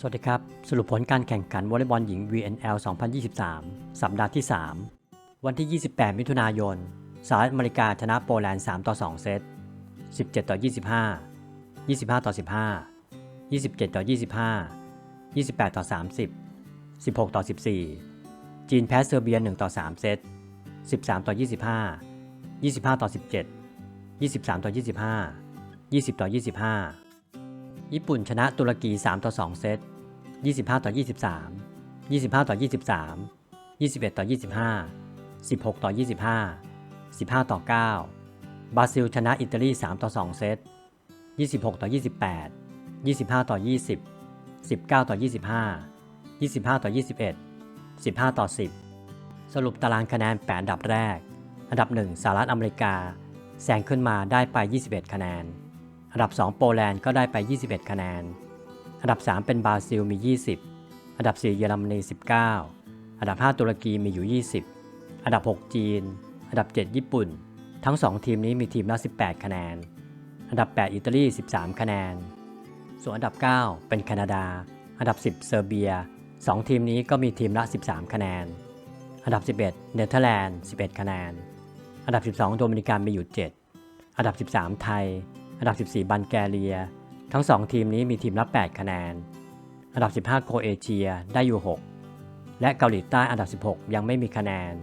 สวัสดีครับ สรุปผลการแข่งขันวอลเลย์บอลหญิง VNL 2023 สัปดาห์ที่ 3 วันที่ 28 มิถุนายนสหรัฐอเมริกาชนะโปแลนด์ 3 ต่อ 2 เซต 17 ต่อ 25 25 ต่อ 15 27 ต่อ 25 28 ต่อ 30 16 ต่อ 14 จีนแพ้เซอร์เบีย 1 ต่อ 3 เซต 13 ต่อ 25 25 ต่อ 17 23 ต่อ 25 20 ต่อ 25 ญี่ปุ่นชนะตุรกี 3 ต่อ 2 เซต 25 ต่อ 23 25 ต่อ 23 21 ต่อ 25 16 ต่อ 25 15 ต่อ 9 บราซิลชนะอิตาลี 3 ต่อ 2 เซต 26 ต่อ 28 25 ต่อ 20 19 ต่อ 25 25 ต่อ 21 15 ต่อ 10 สรุปตารางคะแนน8อันดับแรก อันดับ 1สหรัฐอเมริกาแซงขึ้นมาได้ไป 21 คะแนน อันดับ 2 โปแลนด์ก็ได้ไป 21 คะแนน อันดับ 3 เป็นบราซิลมี 20 อันดับ 4 เยอรมนี 19 อันดับ 5 ตุรกีมีอยู่ 20 อันดับ 6 จีน อันดับ 7 ญี่ปุ่น ทั้ง 2 ทีมนี้มีทีมละ 18 คะแนน อันดับ 8 อิตาลี 13 คะแนน ส่วนอันดับ 9 เป็นแคนาดา อันดับ 10 เซอร์เบีย 2 ทีมนี้ก็มีทีมละ 13 คะแนน อันดับ 11 เนเธอร์แลนด์ 11 คะแนน อันดับ 12 โดมินิกันมีอยู่ 7 อันดับ 13 ไทย อันดับ 14 บัลแกเรีย ทั้ง 2 ทีมนี้มีทีมละ 8 คะแนน อันดับ 15 โคเอเชียได้อยู่ 6 และเกาหลีใต้อันดับ 16 ยังไม่มีคะแนน